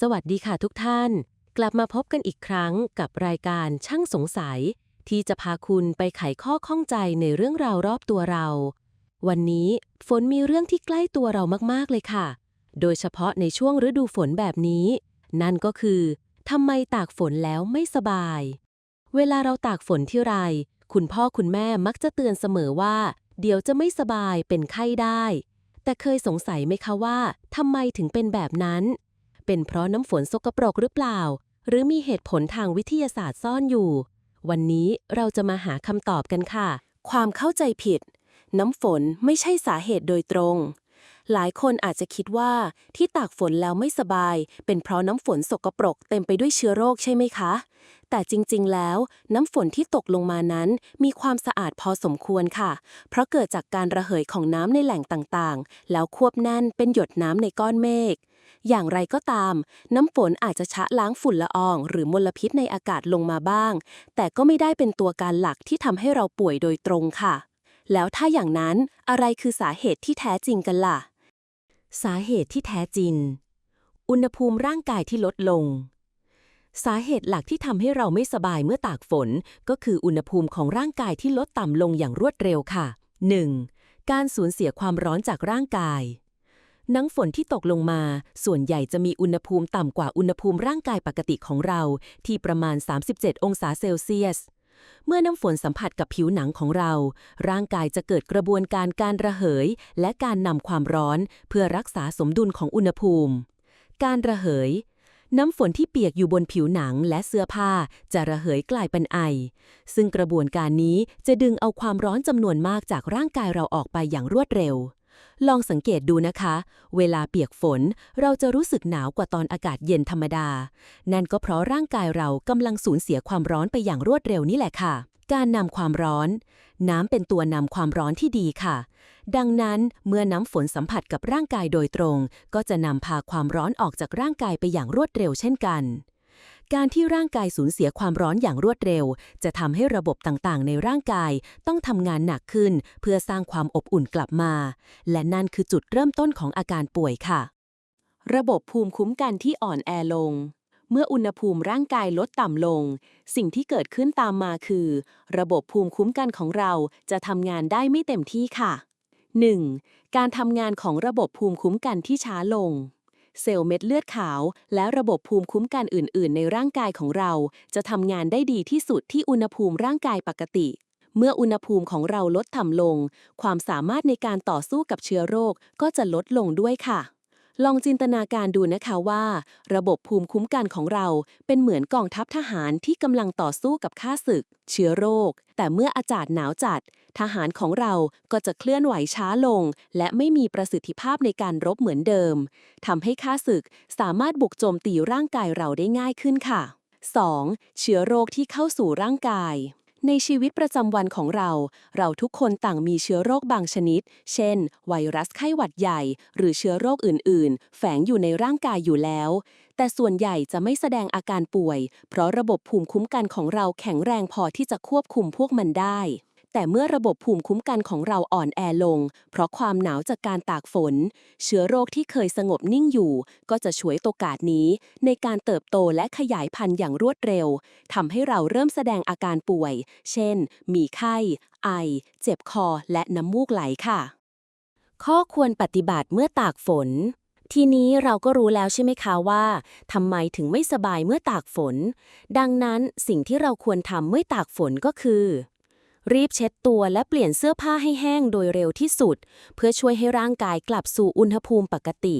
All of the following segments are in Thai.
สวัสดีค่ะทุกท่าน กลับมาพบกันอีกครั้งกับรายการช่างสงสัย ที่จะพาคุณไปไขข้อข้องใจในเรื่องราวรอบตัวเรา วันนี้ฝนมีเรื่องที่ใกล้ตัวเรามากๆเลยค่ะ โดยเฉพาะในช่วงฤดูฝนแบบนี้ นั่นก็คือทำไมตากฝนแล้วไม่สบาย เวลาเราตากฝนที่ไร คุณพ่อคุณแม่มักจะเตือนเสมอว่า เดี๋ยวจะไม่สบายเป็นไข้ได้ แต่เคยสงสัยไหมคะว่าทำไมถึงเป็นแบบนั้น เป็นเพราะน้ำฝนสกปรกหรือเปล่า หรือมีเหตุผลทางวิทยาศาสตร์ซ่อนอยู่ วันนี้เราจะมาหาคำตอบกันค่ะ ความเข้าใจผิด น้ำฝนไม่ใช่สาเหตุโดยตรง หลายคนอาจจะคิดว่าที่ตากฝนแล้วไม่สบาย เป็นเพราะน้ำฝนสกปรกเต็มไปด้วยเชื้อโรคใช่ไหมคะ แต่จริงๆ แล้ว น้ำฝนที่ตกลงมานั้น มีความสะอาดพอสมควรค่ะ เพราะเกิดจากการระเหยของน้ำในแหล่งต่างๆ แล้วควบแน่นเป็นหยดน้ำในก้อนเมฆ อย่างไรก็ตาม น้ำฝนอาจจะชะล้างฝุ่นละออง หรือมลพิษในอากาศลงมาบ้าง แต่ก็ไม่ได้เป็นตัวการหลักที่ทำให้เราป่วยโดยตรงค่ะ แล้วถ้าอย่างนั้นอะไรคือสาเหตุที่แท้จริงกันล่ะ สาเหตุที่แท้จริง อุณหภูมิร่างกายที่ลดลง สาเหตุหลักที่ทำให้เราไม่สบายเมื่อตากฝน ก็คืออุณหภูมิของร่างกายที่ลดต่ำลงอย่างรวดเร็วค่ะ 1. การสูญเสียความร้อนจากร่างกาย น้ำฝนที่ตกลงมา ส่วนใหญ่จะมีอุณหภูมิต่ำกว่าอุณหภูมิร่างกายปกติของเรา ที่ประมาณ 37 องศาเซลเซียส เมื่อน้ำฝนสัมผัสกับผิวหนังของเรา ร่างกายจะเกิดกระบวนการการระเหย และการนำความร้อนเพื่อรักษาสมดุลของอุณหภูมิ การระเหยน้ำฝนที่เปียกอยู่บนผิวหนังและเสื้อผ้าจะระเหยกลายเป็นไอ ซึ่งกระบวนการนี้จะดึงเอาความร้อนจำนวนมากจากร่างกายเราออกไปอย่างรวดเร็ว ลองสังเกตดูนะคะ เวลาเปียกฝนเราจะรู้สึกหนาวกว่าตอนอากาศเย็นธรรมดา นั่นก็เพราะร่างกายเรากำลังสูญเสียความร้อนไปอย่างรวดเร็วนี่แหละค่ะ การนำความร้อน น้ำเป็นตัวนำความร้อนที่ดีค่ะ ดังนั้นเมื่อน้ำฝนสัมผัสกับร่างกายโดยตรง ก็จะนำพาความร้อนออกจากร่างกายไปอย่างรวดเร็วเช่นกัน การที่ร่างกายสูญเสียความร้อนอย่างรวดเร็ว จะทำให้ระบบต่างๆ ในร่างกายต้องทำงานหนักขึ้น เพื่อสร้างความอบอุ่นกลับมา และนั่นคือจุดเริ่มต้นของอาการป่วยค่ะ ระบบภูมิคุ้มกันที่อ่อนแอลง เมื่ออุณหภูมิร่างกายลดต่ำลง สิ่งที่เกิดขึ้นตามมาคือ ระบบภูมิคุ้มกันของเราจะทำงานได้ไม่เต็มที่ค่ะ 1. การทำงานของระบบภูมิคุ้มกันที่ช้าลง เซลล์เม็ดเลือดขาว และระบบภูมิคุ้มกันอื่น ๆ ในร่างกายของเรา จะทำงานได้ดีที่สุดที่อุณหภูมิร่างกายปกติ เมื่ออุณหภูมิของเราลดต่ำลง ความสามารถในการต่อสู้กับเชื้อโรคก็จะลดลงด้วยค่ะ ลองจินตนาการดูนะคะว่า ระบบภูมิคุ้มกันของเราเป็นเหมือนกองทัพทหารที่กำลังต่อสู้กับข้าศึก เชื้อโรค แต่เมื่ออากาศหนาวจัด ทหารของเราก็จะเคลื่อนไหวช้าลง และไม่มีประสิทธิภาพในการรบเหมือนเดิมทำให้ข้าศึกสามารถบุกโจมตีร่างกายเราได้ง่ายขึ้นค่ะ 2. เชื้อโรคที่เข้าสู่ร่างกาย ในชีวิตประจำวันของเรา เราทุกคนต่างมีเชื้อโรคบางชนิด เช่น ไวรัสไข้หวัดใหญ่ หรือเชื้อโรคอื่น ๆ แฝงอยู่ในร่างกายอยู่แล้ว แต่ส่วนใหญ่จะไม่แสดงอาการป่วย เพราะระบบภูมิคุ้มกันของเราแข็งแรงพอที่จะควบคุมพวกมันได้ แต่เมื่อระบบภูมิคุ้มกันของเราอ่อนแอลง เพราะความหนาวจากการตากฝน เชื้อโรคที่เคยสงบนิ่งอยู่ ก็จะฉวยโอกาสนี้ ในการเติบโตและขยายพันธุ์อย่างรวดเร็วทำให้เราเริ่มแสดงอาการป่วย เช่น มีไข้ ไอ เจ็บคอ และน้ำมูกไหลค่ะ ข้อควรปฏิบัติเมื่อตากฝนทีนี้เราก็รู้แล้วใช่ไหมคะว่าทำไมถึงไม่สบายเมื่อตากฝน ดังนั้นสิ่งที่เราควรทำเมื่อตากฝนก็คือ รีบเช็ดตัวและเปลี่ยนเสื้อผ้าให้แห้งโดยเร็วที่สุด เพื่อช่วยให้ร่างกายกลับสู่อุณหภูมิปกติ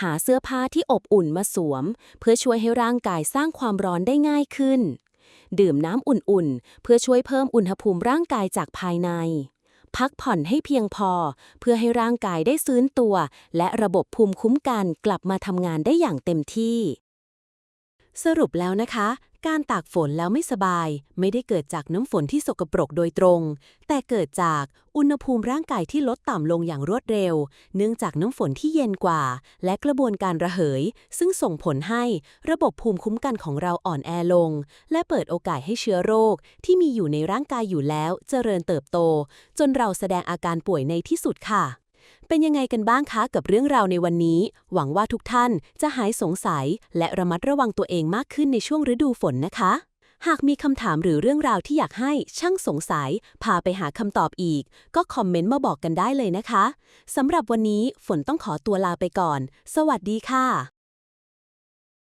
หาเสื้อผ้าที่อบอุ่นมาสวม เพื่อช่วยให้ร่างกายสร้างความร้อนได้ง่ายขึ้น ดื่มน้ำอุ่นๆ เพื่อช่วยเพิ่มอุณหภูมิร่างกายจากภายใน พักผ่อนให้เพียงพอ เพื่อให้ร่างกายได้ฟื้นตัว และระบบภูมิคุ้มกันกลับมาทำงานได้อย่างเต็มที่สรุปแล้วนะคะ การตากฝนแล้วไม่สบาย ไม่ได้เกิดจากน้ำฝนที่สกปรกโดยตรง แต่เกิดจากอุณหภูมิร่างกายที่ลดต่ำลงอย่างรวดเร็ว เนื่องจากน้ำฝนที่เย็นกว่า และกระบวนการระเหย ซึ่งส่งผลให้ระบบภูมิคุ้มกันของเราอ่อนแอลง และเปิดโอกาสให้เชื้อโรค ที่มีอยู่ในร่างกายอยู่แล้ว เจริญเติบโต จนเราแสดงอาการป่วยในที่สุดค่ะ เป็นยังไงกันบ้างคะกับเรื่องราวในวันนี้ หวังว่าทุกท่านจะหายสงสัย และระมัดระวังตัวเองมากขึ้นในช่วงฤดูฝนนะคะ หากมีคำถามหรือเรื่องราวที่อยากให้ช่างสงสัย พาไปหาคำตอบอีก ก็คอมเมนต์มาบอกกันได้เลยนะคะสำหรับวันนี้ฝนต้องขอตัวลาไปก่อน สวัสดีค่ะ